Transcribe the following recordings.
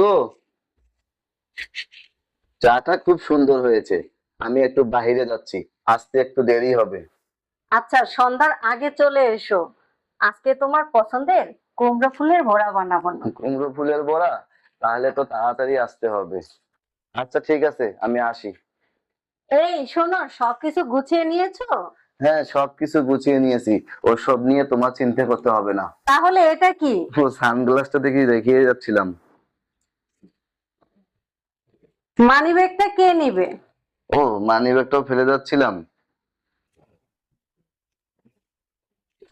গো চাটা খুব সুন্দর হয়েছে। আমি একটু বাইরে যাচ্ছি। আসতে একটু দেরি হবে। আচ্ছা সন্ধ্যার আগে চলে এসো। আজকে তোমার পছন্দের কুমড়ো ফুলের বড়া বানাবো কুমড়ো ফুলের বড়া? তাহলে তো তাড়াতাড়ি আসতে হবে। আচ্ছা ঠিক আছে আমি আসি। এই শোনো সবকিছু গুছিয়ে নিয়েছো? হ্যাঁ সবকিছু গুছিয়ে নিয়েছি। ওসব নিয়ে তোমার চিন্তা করতে হবে না। তাহলে এটা কি? ও সানগ্লাসটা দেখি দেখিয়ে যাচ্ছিলাম। মানি ব্যাগটা কে নিবে? ও মানি ব্যাগটাও ফেলে যাচ্ছিলাম।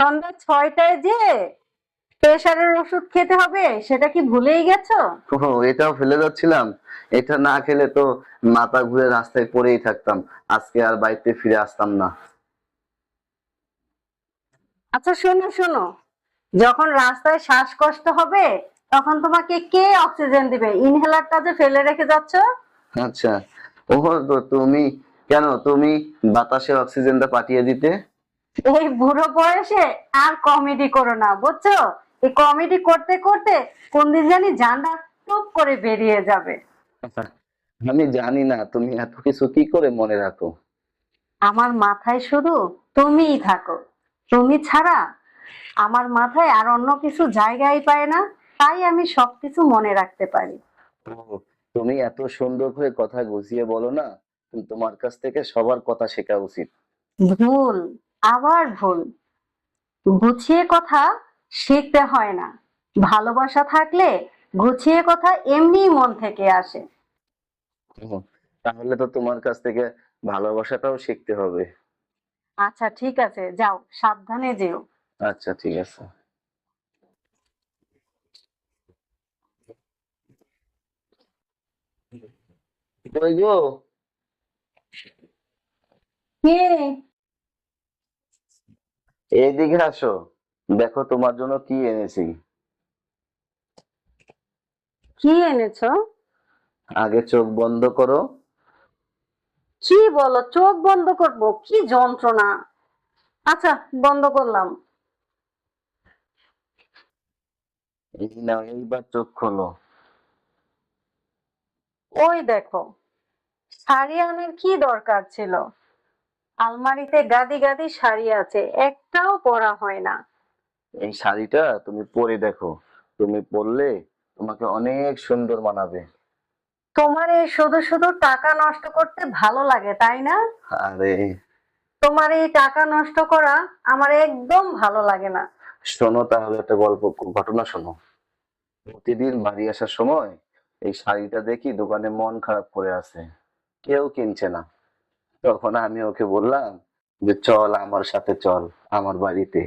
সন্ধ্যা ছয়টায় যে প্রেসারের ওষুধ খেতে হবে সেটা কি ভুলেই গেছো? ও এটাও ফেলে যাচ্ছিলাম। এটা না খেলে তো মাথা ঘুরে রাস্তায় পড়েই থাকতাম। আজকে আর বাড়িতে ফিরে আসতাম না। আচ্ছা শোনো শোনো। যখন রাস্তায় শ্বাসকষ্ট হবে তখন তোমাকে কে অক্সিজেন দিবে? ইনহেলারটা যে ফেলে রেখে যাচ্ছ? আচ্ছা। ও তো তুমি কেন তুমি বাতাসে অক্সিজেনটা পাঠিয়ে দিতে? এই বুড়ো বয়সে আর কমেডি করো না বুঝছ? এই কমেডি করতে করতে কোন দিন জানি জানটা টুপ করে বেরিয়ে যাবে। আমি জানি না তুমি এত কিছু কি করে মনে রাখো? আমার মাথায় শুধু তুমিই থাকো। তুমি ছাড়া আমার মাথায় আর অন্য কিছু জায়গায় পায় না তাই আমি সবকিছু মনে রাখতে পারি। তুমি এত সুন্দর করে কথা গুছিয়ে বলো না তোমার কাছ থেকে সবার কথা শেখা উচিত। ভুল আবার ভুল। গুছিয়ে কথা শিখতে হয় না। ভালোবাসা থাকলে গুছিয়ে কথা এমনিই মন থেকে আসে। তাহলে তো তোমার কাছ থেকে ভালোবাসাটাও শিখতে হবে। আচ্ছা ঠিক আছে যাও সাবধানে যেও। আচ্ছা ঠিক আছে। কই গো কে? এইদিকে আসো। দেখো তোমার জন্য কি এনেছি। কি এনেছো? আগে চোখ বন্ধ করো। কি বলো? চোখ বন্ধ করব? কি যন্ত্রণা? আচ্ছা বন্ধ করলাম। এই নাও এইবার চোখ খোলো। ওই দেখো। শাড়ি আনার কি দরকার ছিল? আলমারিতে গাদি গাদি শাড়ি আছে একটাও পরা হয় না। এই শাড়িটা তুমি পরে দেখো। তুমি পরলে তোমাকে অনেক সুন্দর মানাবে। তোমার এই শুধু শুধু টাকা নষ্ট করতে ভালো লাগে তাই না? আরে। তোমার এই টাকা নষ্ট করা আমার একদম ভালো লাগে না। শোনো তাহলে একটা গল্প ঘটনা শোনো। প্রতিদিন বাড়ি আসার সময় এই শাড়িটা দেখি দোকানে মন খারাপ করে আছে কেউ কিনছে না। তখন আমি ওকে বললাম যে চল আমার সাথে চল আমার বাড়িতে।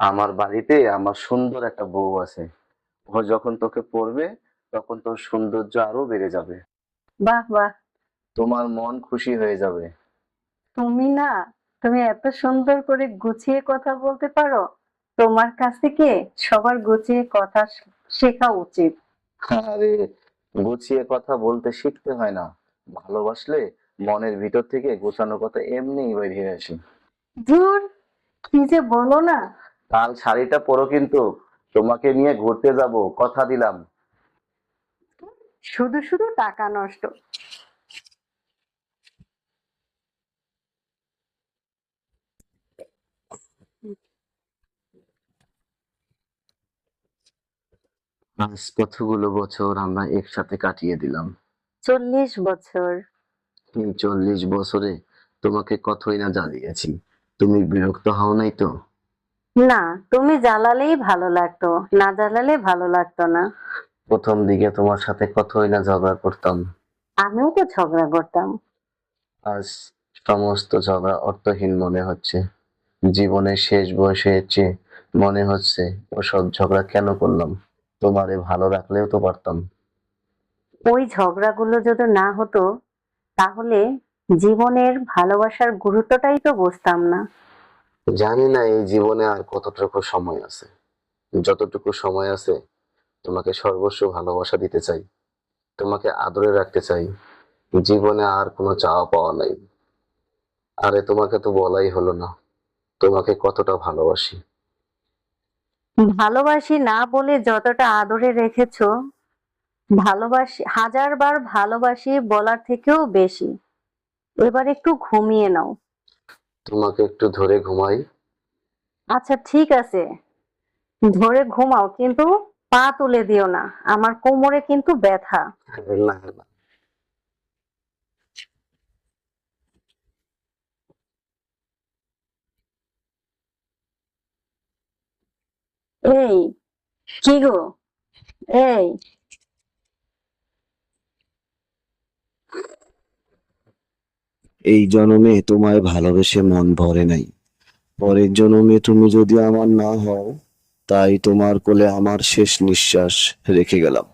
আমার বাড়িতে আমার সুন্দর একটা বউ আছে। ও যখন তোকে পরবে তখন তোর সৌন্দর্য আরও বেড়ে যাবে। বাহ বাহ। তোমার মন খুশি হয়ে যাবে। তুমি না তুমি এত সুন্দর করে গুছিয়ে কথা বলতে পারো। তোমার কাছ থেকে সবার গুছিয়ে কথা শেখা উচিত? আরে গুছিয়ে কথা বলতে শিখতে হয় না। ভালোবাসলে মনের ভিতর থেকে গোছানো কথা এমনিই বেরিয়ে আসে। দূর কি যে বলো না। কাল শাড়িটা পরো কিন্তু তোমাকে নিয়ে ঘুরতে যাব কথা দিলাম। শুধু শুধু টাকা নষ্ট। আজ কতগুলো বছর আমরা একসাথে কাটিয়ে দিলাম। চল্লিশ বছর। এই চল্লিশ বছরে তোমাকে কতই না জ্বালিয়েছি। তুমি বিরক্ত হও নাই তো? না তুমি জ্বালালেই ভালো লাগতো না জ্বালালে ভালো লাগতো না। প্রথম দিকে তোমার সাথে কতই না ঝগড়া করতাম। আমিও তো ঝগড়া করতাম। আজ সমস্ত ঝগড়া অর্থহীন মনে হচ্ছে। জীবনের শেষ বয়সে চেয়ে মনে হচ্ছে ওসব ঝগড়া কেন করলাম? তোমারে ভালো রাখলেও তো পারতাম। ওই ঝগড়াগুলো যদি না হতো তাহলে জীবনের ভালোবাসার গুরুত্বটাই তো বুঝতাম না। জানি না এই জীবনে আর কতটুকু সময় আছে। যতটুকু সময় আছে তোমাকে সর্বস্ব ভালোবাসা দিতে চাই তোমাকে আদরে রাখতে চাই। জীবনে আর কোনো চাওয়া পাওয়া নাই। আরে তোমাকে তো বলাই হলো না তোমাকে কতটা ভালোবাসি। ভালোবাসি না বলে যতটা আদরে রেখেছো ভালোবাসি হাজারবার ভালোবাসি বলার থেকেও বেশি। এবার একটু ঘুমিয়ে নাও। তোমাকে একটু ধরে ঘুমাই। আচ্ছা ঠিক আছে। ধরে ঘুমাও কিন্তু পা তুলে দিও না। আমার কোমরে কিন্তু ব্যথা। না না। এই কি গো? এই। এই জনমে তোমায় ভালোবেসে মন ভরে নাই। পরের জনমে তুমি যদি আমার না হও, তাই তোমার কোলে আমার শেষ নিঃশ্বাস রেখে গেলাম।